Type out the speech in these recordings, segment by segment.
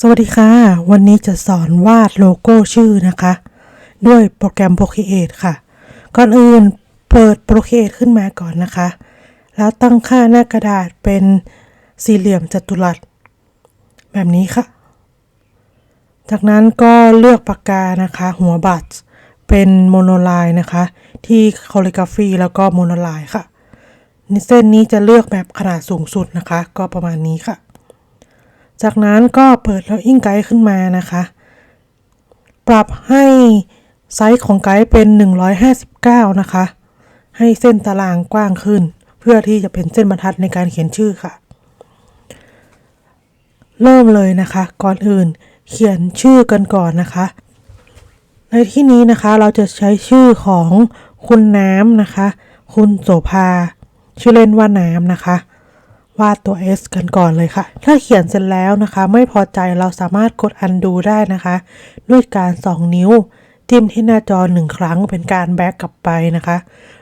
สวัสดีค่ะ วันนี้จะสอนวาดโลโก้ชื่อนะคะ ด้วยโปรแกรม Procreate ค่ะ ก่อนอื่นเปิด Procreate ขึ้นมาก่อนนะคะ แล้วตั้งค่าหน้ากระดาษเป็นสี่เหลี่ยมจัตุรัส แบบนี้ค่ะ จากนั้นก็เลือกปากกานะคะ หัวบัตรเป็นโมโนไลน์นะคะ ที่ calligraphy แล้วก็โมโนไลน์ค่ะในเส้นนี้จะเลือกแบบขนาดสูงสุดนะคะ ก็ประมาณนี้ค่ะ จากนั้นก็เปิดแล้วอิงไกด์ขึ้นมานะคะ ปรับให้ไซส์ของไกด์เป็น 159 นะคะ ให้เส้นตารางกว้างขึ้น เพื่อที่จะเป็นเส้นบรรทัดในการเขียนชื่อค่ะ เริ่มเลยนะคะ ก่อนอื่นเขียนชื่อกันก่อนนะคะ ในที่นี้นะคะเราจะใช้ชื่อของคุณน้ำนะคะ คุณโสภา ชื่อเล่นว่าน้ำนะคะ วาดตัว S กันก่อนเลยค่ะ ถ้าเขียนเสร็จแล้วนะคะ ไม่พอใจเราสามารถกด undo ได้นะคะ ด้วยการ 2 นิ้ว จิ้มที่หน้าจอหนึ่งครั้งเป็นการแบ็กกลับไปนะคะ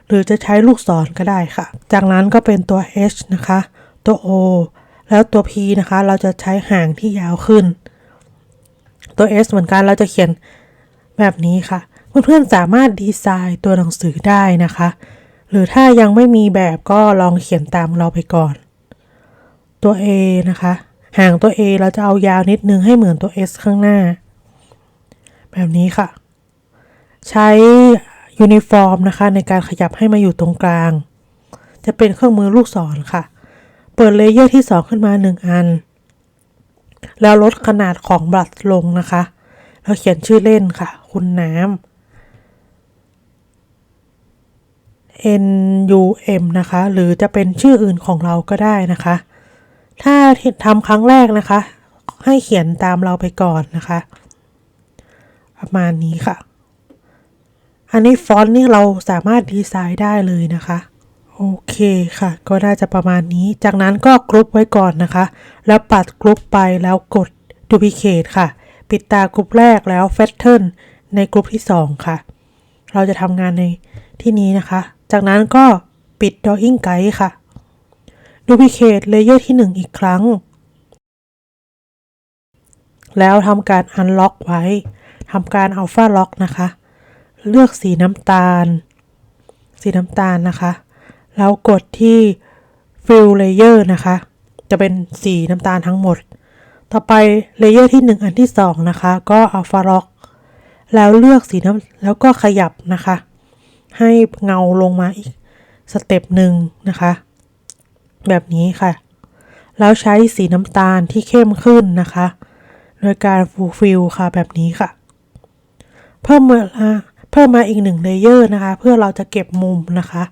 หรือจะใช้ลูกศรก็ได้ค่ะ จากนั้นก็เป็นตัว H นะคะ ตัว O แล้วตัว P นะคะ เราจะใช้หางที่ยาวขึ้น ตัว S เหมือนกันเราจะเขียนแบบนี้ค่ะ เพื่อนๆสามารถดีไซน์ตัวหนังสือได้นะคะ หรือถ้ายังไม่มีแบบก็ลองเขียนตามเราไปก่อน ตัว A นะคะ ห่างตัว A เราจะเอายาวนิดนึงให้เหมือนตัว S ข้างหน้า แบบนี้ค่ะ ใช้ยูนิฟอร์มนะคะ ในการขยับให้มาอยู่ตรงกลาง จะเป็นเครื่องมือลูกศรค่ะ เปิดเลเยอร์ที่ 2 ขึ้นมา 1 อัน แล้วลดขนาดของบลัดลงนะคะ แล้วเขียนชื่อเล่นค่ะ คุณน้ำ N U M นะคะ หรือจะเป็นชื่ออื่นของเราก็ได้นะคะ ถ้าทำครั้งแรกนะคะ ให้เขียนตามเราไปก่อนนะคะ ประมาณนี้ค่ะ อันนี้ฟอนต์นี่เราสามารถดีไซน์ได้เลยนะคะ โอเคค่ะ ก็น่าจะประมาณนี้ จากนั้นก็กรุ๊ปไว้ก่อนนะคะ แล้วปัดกรุ๊ปไปแล้วกด Duplicate ค่ะ ปิดตากรุ๊ปแรกแล้ว Pattern ในกรุ๊ปที่ 2 ค่ะ เราจะทำงานในที่นี้นะคะ จากนั้นก็ปิด Drawing Guide ค่ะ Duplicate Layer ที่ 1 อีกครั้ง แล้วทำการ Unlock ไว้ทำการ Alpha Lock นะคะ เลือกสีน้ำตาล สีน้ำตาลนะคะ แล้วกดที่ Fill Layer นะคะ จะเป็นสีน้ำตาลทั้งหมด ต่อไปเลเยอร์ที่ 1 อันที่ 2 นะคะ ก็ Alpha Lock แล้วเลือกสีน้ำแล้วก็ขยับนะคะ ให้เงาลงมาอีกสเต็ปหนึ่งนะคะ แบบนี้ค่ะ แล้วใช้สีน้ำตาลที่เข้มขึ้นนะคะ โดยการฟูฟิลค่ะแบบนี้ค่ะ เพิ่มมาเพิ่มมาอีกหนึ่งเลเยอร์นะคะ เพื่อเราจะเก็บมุมนะคะ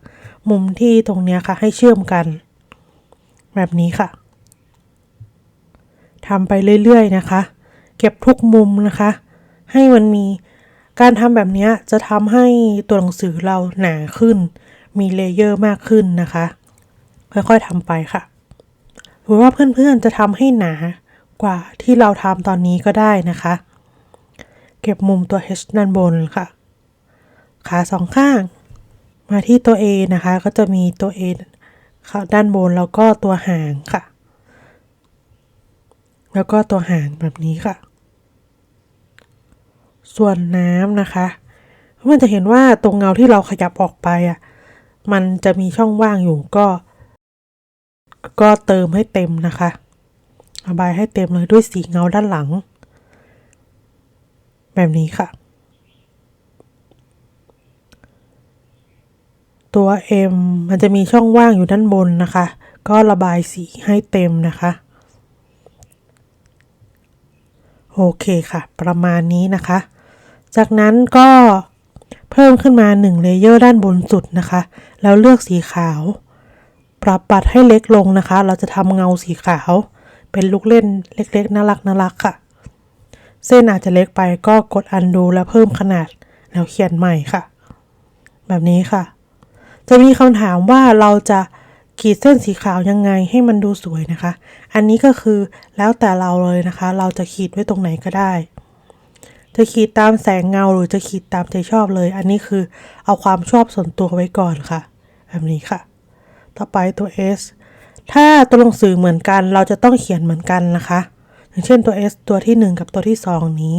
มุมที่ตรงเนี้ยค่ะ ให้เชื่อมกัน แบบนี้ค่ะทำไปเรื่อยๆนะคะ เก็บทุกมุมนะคะ ให้มันมีการทำแบบนี้จะทำให้ตัวหนังสือเราหนาขึ้น มีเลเยอร์มากขึ้นนะคะ ค่อยๆทำไปค่ะหรือว่าเพื่อนๆจะทำให้หนากว่าที่เราทำตอนนี้ก็ได้นะคะ เก็บมุมตัว H ด้านบนค่ะ ขาสองข้าง มาที่ตัว A นะคะ ก็จะมีตัว A ค่ะด้านบนแล้วก็ตัวหางค่ะ แล้วก็ตัวหางแบบนี้ค่ะ ส่วนน้ำนะคะมันจะเห็นว่าตรงเงาที่เราขยับออกไปอะ มันจะมีช่องว่างอยู่ก็ ก็เติมให้เต็มนะคะระบายให้เต็มเลยด้วยสีเงาด้านหลัง แบบนี้ค่ะ ตัว M มันจะมีช่องว่างอยู่ด้านบนนะคะ ก็ระบายสีให้เต็มนะคะ โอเคค่ะ ประมาณนี้นะคะ จากนั้นก็เพิ่มขึ้นมา1เลเยอร์ด้านบนสุดนะคะ แล้วเลือกสีขาว ปรับปัดให้เล็กลงนะคะ เราจะทำเงาสีขาว เป็นลูกเล่นเล็กๆน่ารักน่ารักค่ะ เส้นอาจจะเล็กไปก็กด undo แล้วเพิ่มขนาดแล้วเขียนใหม่ค่ะ แบบนี้ค่ะ จะมีคำถามว่าเราจะขีดเส้นสีขาวยังไงให้มันดูสวยนะคะ อันนี้ก็คือแล้วแต่เราเลยนะคะ เราจะขีดไว้ตรงไหนก็ได้ จะขีดตามแสงเงาหรือจะขีดตามใจชอบเลย อันนี้คือเอาความชอบส่วนตัวไว้ก่อนค่ะ แบบนี้ค่ะ ต่อไปตัว S ถ้าตัวหนังสือเหมือนกันเราจะต้องเขียนเหมือนกันนะคะ อย่างเช่นตัว S ตัวที่ 1 กับตัวที่ 2 นี้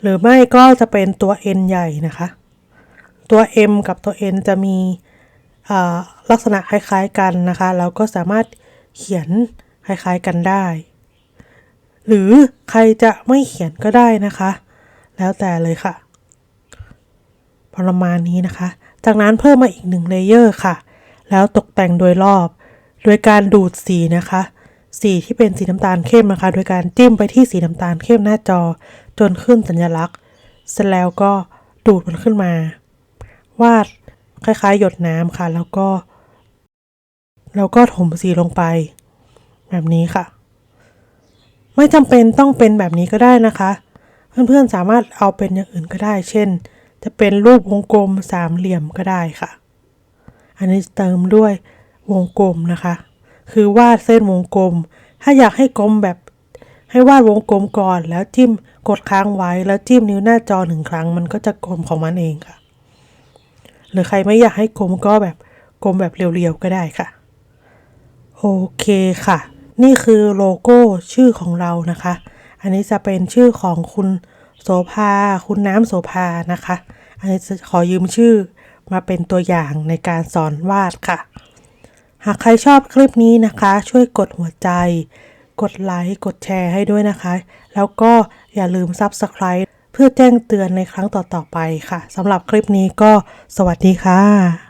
หรือไม่ก็จะเป็นตัว N ใหญ่นะคะ ตัว M กับตัว N จะมีลักษณะคล้ายๆกันนะคะ เราก็สามารถเขียนคล้ายๆกันได้ หรือใครจะไม่เขียนก็ได้นะคะ แล้วแต่เลยค่ะ ประมาณนี้นะคะ จากนั้นเพิ่มมาอีกหนึ่งเลเยอร์ค่ะ แล้วตกแต่งโดยรอบ โดยการดูดสีนะคะ สีที่เป็นสีน้ำตาลเข้มนะคะ โดยการจิ้มไปที่สีน้ำตาลเข้มหน้าจอ จนขึ้นสัญลักษณ์ เสร็จแล้วก็ดูดมันขึ้นมา วาดคล้ายๆ หยดน้ำค่ะ แล้วก็ แล้วก็ถมสีลงไป แบบนี้ค่ะ ไม่จำเป็นต้องเป็นแบบนี้ก็ได้นะคะ เพื่อนๆสามารถเอาเป็นอย่างอื่นก็ได้ เช่น จะเป็นรูปวงกลมสามเหลี่ยมก็ได้ค่ะ อันนี้เติมด้วยวงกลมนะคะ คือวาดเส้นวงกลม ถ้าอยากให้กลมแบบให้วาดวงกลมก่อน แล้วจิ้มกดค้างไว้แล้วจิ้มนิ้วหน้าจอหนึ่งครั้ง มันก็จะกลมของมันเองค่ะ หรือใครไม่อยากให้กลมก็แบบกลมแบบเรียวๆก็ได้ค่ะ โอเคค่ะ นี่คือโลโก้ชื่อของเรานะคะ อันนี้จะเป็นชื่อของคุณ โสภา คุณน้ำโสภานะคะ อันนี้ขอยืมชื่อมาเป็นตัวอย่างในการสอนวาดค่ะ หากใครชอบคลิปนี้นะคะ ช่วยกดหัวใจ กดไลค์ กดแชร์ให้ด้วยนะคะ แล้วก็อย่าลืม Subscribe เพื่อแจ้งเตือนในครั้งต่อๆไปค่ะสำหรับคลิปนี้ก็สวัสดีค่ะ